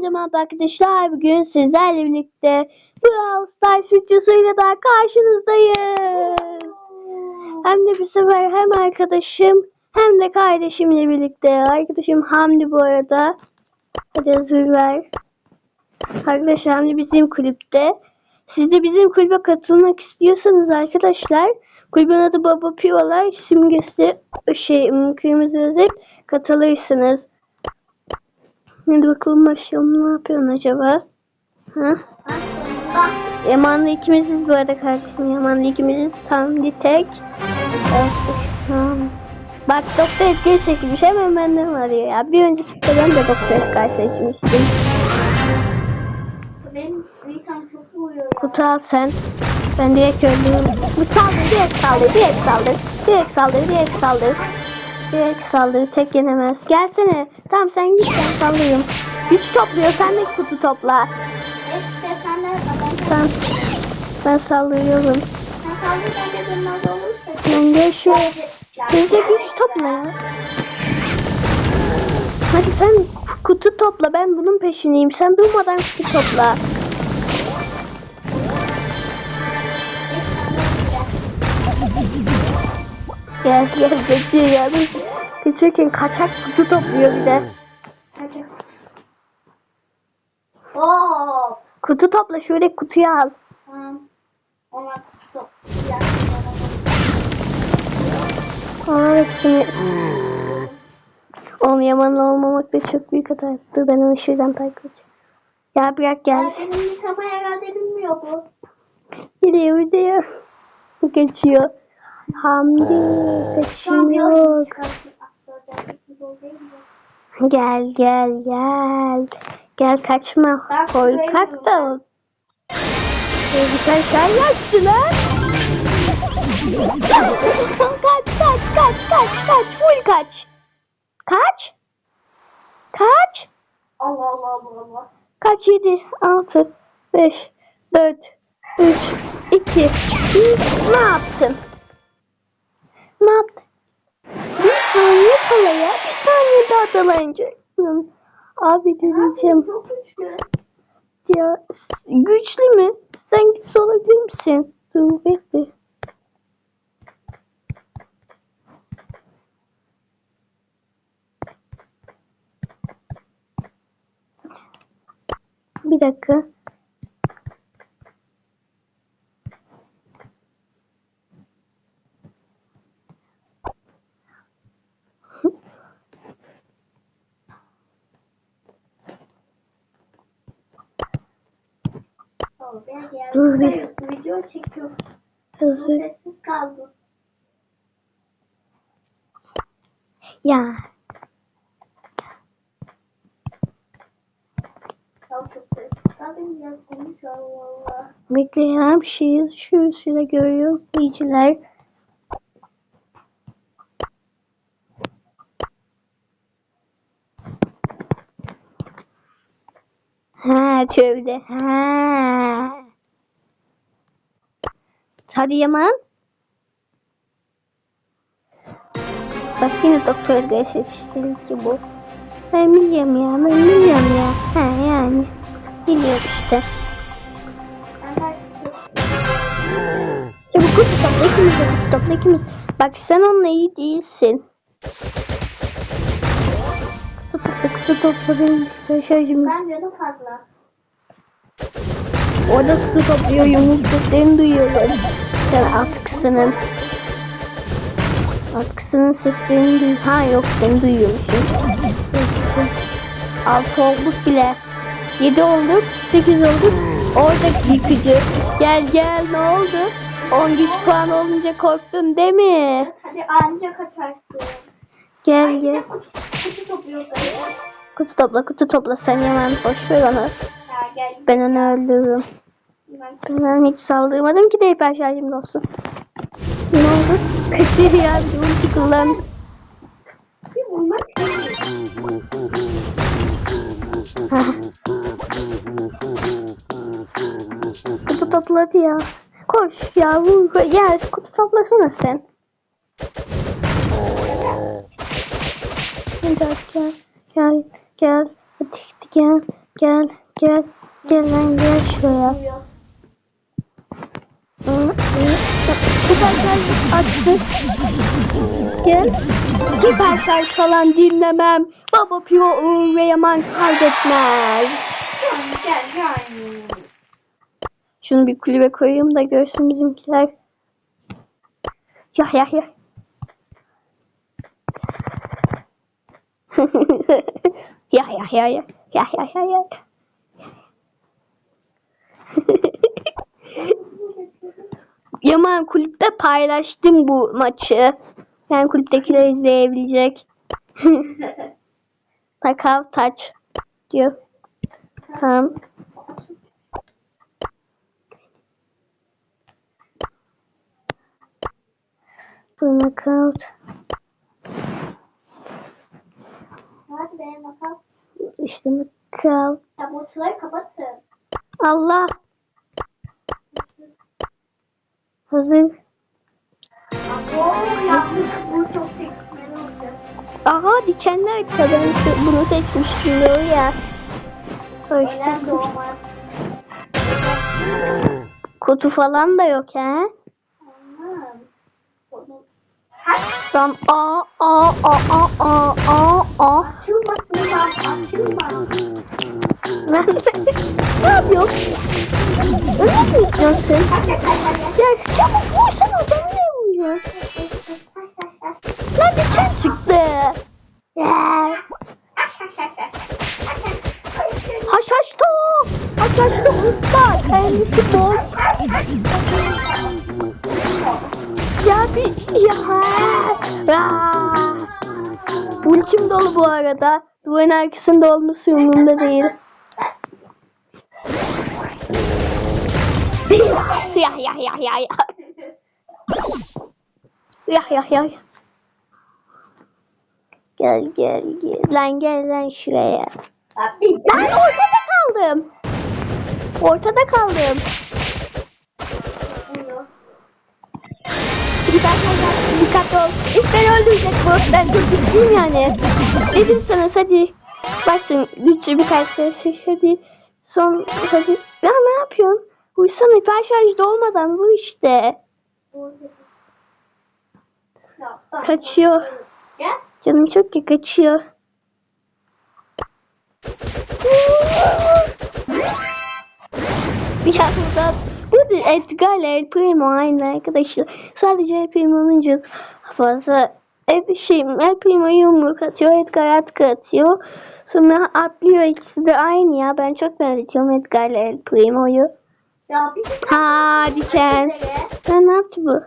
Hepinize merhaba arkadaşlar. Bugün sizlerle birlikte Brawl Stars videosuyla da karşınızdayım. Hem de bir sefer hem arkadaşım hem de kardeşimle birlikte. Arkadaşım Hamdi bu arada. Hadi hazır ver. Arkadaşlar Hamdi bizim kulüpte. Siz de bizim kulübe katılmak istiyorsanız arkadaşlar kulübün adı Baba Pivalar simgesi şey kırmızı özet katılırsınız. Hadi bakalım başlayalım. Ne yapıyorsun acaba? Ha? Yaman'la ikimiziz bu arada kardeşim. Yaman'la ikimiziz. Tam bir tek. Bak Doktor Edgar seçmiş. Hemen benden arıyor ya. Bir önceki ben de Doktor Edgar seçmiştim. Kutu al sen. Ben direkt öldürürüm. Bu saldır, direkt saldır, direkt saldır. Direkt saldır, direkt saldır. Direkt saldır, tek yenemez. Gelsene. Tamam sen git ben sallayayım. Güç topluyor, sen de kutu topla. İşte sen de ben Tamam. Ben sallıyorum. ben olursa. Ben de şu Bize güç topla ya. Hadi sen kutu topla, ben bunun peşindeyim. Sen durmadan kutu topla. Gel gel geçiyor ya. Geçerken kaçak kutu topluyor bir de. Hadi. Hop. Kutu topla şöyle kutuyu al. Tamam. Ona. Ya. Aa hepsini. Onun yamanlı olmamak da çok büyük hata yaptı. Ben onu şuradan takip edeceğim. Ya bırak gel. Benim yıkama herhalde bilmiyor bu. Geliyor gidiyor. Kaçıyor. Hamdi kaçıyor. Gel gel gel. Gel kaçma. Ben Korkak da. Birkaç sen yaşlı lan. kaç kaç kaç kaç kaç. Full kaç. Kaç. Kaç. Allah Allah Allah Allah. Kaç? 7, 6, 5, 4, 3, 2, 1. Ne yaptın? Ne yaptın? Saniye kala ya. Bir saniye daha dalayınca. Hı. Abi güçlü. Ya güçlü mü? Sen güçlü olabilir misin? Dur bekle. Bir dakika. Geldim. Dur bir- Video çekiyor. Hazır. Sessiz kaldı. Ya bekle ya bir şey şu şurada görüyoruz izleyiciler. Ha şöyle. Ha. Hadi Yaman. Bak yine doktor geçiştirir ki bu. Ben biliyorum ya, ben biliyorum ya. Ha yani. Biliyorum işte. Bu kutu topla ikimiz de kutu topla ikimiz. Bak sen onunla iyi değilsin. Kutu topla kutu topla benim işte şarjım. Ben canım fazla. Orada kutu topluyor yumruk seslerini duyuyorum. Sen atkısının. Atkısının seslerini duy. Ha yok seni duyuyormuşum. Altı olduk bile. Yedi olduk. Sekiz olduk. Oradaki yıkıcı. Gel gel ne oldu? 10 güç puan olunca korktun değil mi? Hadi anca kaçarsın. Gel gel. Kutu, kutu topluyor böyle. Kutu topla kutu topla sen hemen boş ver onu. Ben onu öldürürüm. Ben hiç saldırmadım ki de hiper şarjım olsun. Ne oldu? Kaçır ya bir ulti kutu topladı ya. Koş ya vur. Ya kutu toplasana sen. Hadi gel. Gel gel. Hadi, gel. Gel gel. Gel lan gel şuraya. Uyuyor. Süper şarj açtık. Gel. Süper şarj falan dinlemem. Baba Pio Uğur ve Yaman kaybetmez. Gel yani. Şunu bir kulübe koyayım da görsün bizimkiler. Ya ya ya. ya ya ya ya. Ya ya ya ya. Yaman kulüpte paylaştım bu maçı. Yani kulüptekiler izleyebilecek. Takav taç diyor. Tamam. Knockout. Be bakalım. İşte knockout. Tablotuları kapatın. Allah. Hazır. Oo yalnız bu çok seçmeli olacak. Aha dikenler kadar bunu seçmiştim diyor ya. Sonra işte kutu falan da yok ha. Tam a a a a a a a. Açılmasın lan açılma. Ne yapıyorsun? Öyle mi yapıyorsun? Ya çabuk vursana ben ne vuruyorum? Lan diken çıktı. Ya. Haşhaşto. Haşhaşto usta. Kendisi bol. Ya. Ultim dolu bu arada. Duvarın arkasında olması umurumda değil. ya ya ya ya ya. Ya ya ya. Gel gel gel. Lan gel lan şuraya. Abi Ben ortada kaldım. Ortada kaldım. Ol. İlk beni öldürecek bu. Ben güçlüyüm yani. Dedim sana hadi. Baksın güçlü birkaç ses hadi. Son hadi. Ya ne yapıyorsun? Uysana hiper şarjda olmadan bu işte. Kaçıyor. Canım çok iyi kaçıyor. Bir anda da Edgar ile El Primo aynı arkadaşlar. Sadece El Primo'nun canı fazla El, şey, El Primo yumruk atıyor, Edgar atkı atıyor. Sonra atlıyor ikisi de aynı ya. Ben çok benzetiyorum Edgar ile El Primo'yu. Ya bir şey Ha diken. Ya ne yaptı bu?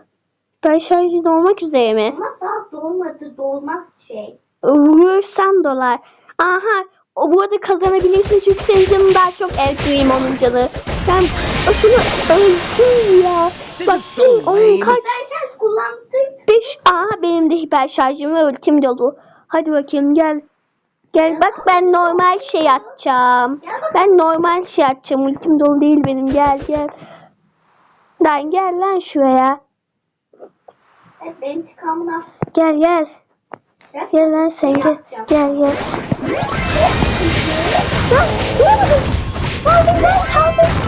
Ben şarjı olmak üzere mi? Ama daha dolmadı dolmaz şey. Vurursan dolar. Aha. O bu arada kazanabilirsin çünkü senin canın daha çok el Primo'nun canı. Sen o şunu öldün ya. Bak senin onun kaç? Beş. Aha benim de hiper şarjım ve ultim dolu. Hadi bakayım gel. Gel bak ben normal şey atacağım. Ben normal şey atacağım. Ultim dolu değil benim. Gel gel. Lan gel lan şuraya. Evet benim çıkamına. Gel gel. Gel. Gel lan sen gel. Gel gel. Lan vuramadım. Aldım ben aldım.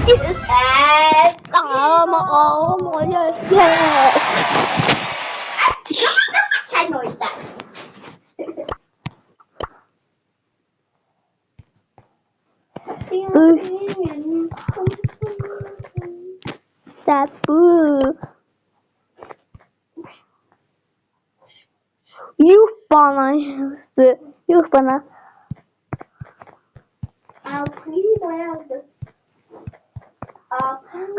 Sen o yüzden. Üf. İşte bu. Yuh bana yazdı. Yuh bana. Da yazdı. Altı.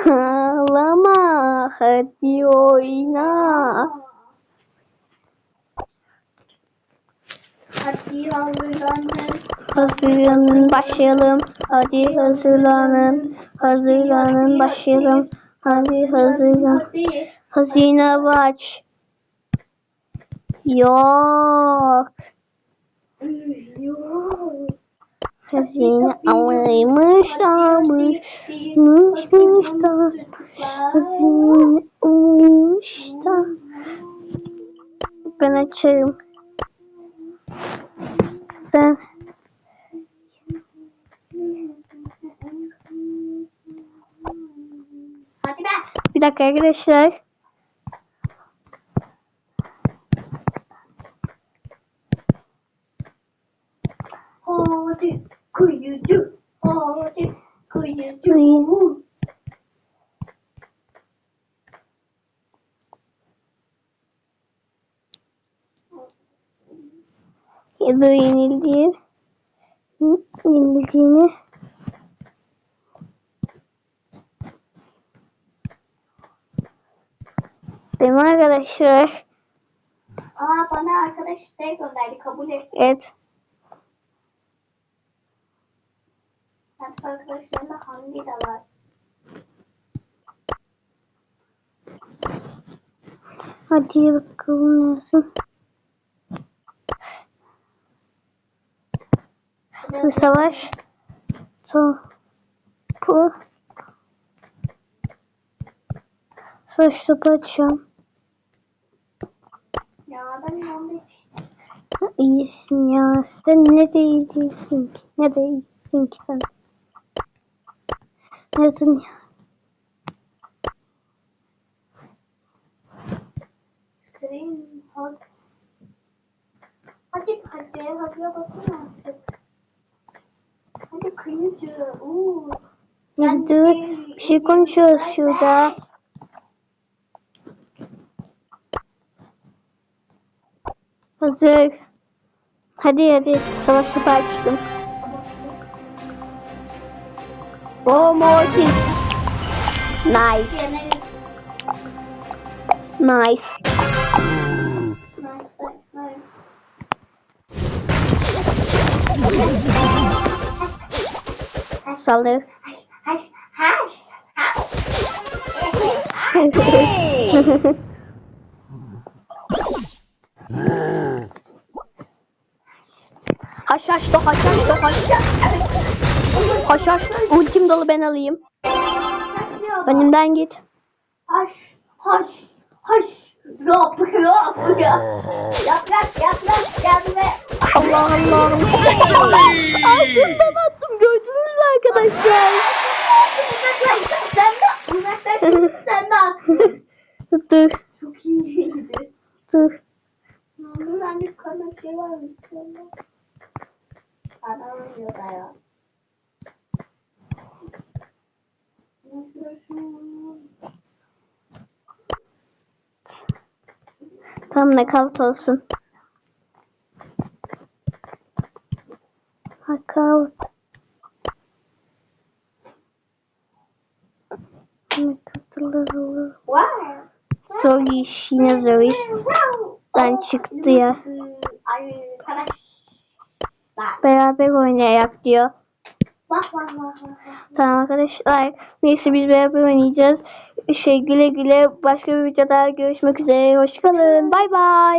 Ağlama. Hadi oyna. Hadi hazırlanın. Hazırlanın başlayalım. Hadi hazırlanın. Hazırlanın başlayalım. Hadi hazırlan. Hazine aç. Yok. Yok. sozinha ao mãe estamos, nos estamos, assim o está penetrando. Bir dakika arkadaşlar. Kuyucu. Hadi kuyucu. Kuyu- Ya da yenildiği yenildiğini Değil mi arkadaşlar? Aa bana arkadaş şey gönderdi kabul et. Evet. Artık arkadaşlarımda hangi de var? Hadi bakalım nasıl. Bu savaş topu savaş topu açıyorum. Ya ben yandı. İyisin ya. Sen ne de iyi değilsin ki. Ne de iyisin ki sen. Nesin ya? Screen hug. Hadi hadi hadi bakın artık. Hadi kuyucu. Uuu. Ne dur? Bir şey konuşuyoruz şurada. Hazır. Hadi hadi. Savaş topu açtım. Oh Mortis. Nice. Yine Nice. nice nice nice. Saldır. Haş haş haş haş. haşhaş da haşhaş da Haşhaş. Ultim dolu ben alayım. Önümden git. Haş haş haş. Rop rop ya. Yaklaş yaklaş gelme. Allah Allah. Altından attım gördünüz mü arkadaşlar? Sen de uzaklaş sen de attın. Dur Çok iyiydi. dur. Onun bende kana şey var mı? Adam oynuyor da ya. Tam nakavt olsun. Nakavt. Zor iş yine zor iş. Ben çıktı ya. Beraber oynayak diyor. Tamam arkadaşlar. Neyse biz beraber oynayacağız. Şey güle güle başka bir videoda görüşmek üzere. Hoşçakalın. Bay bay.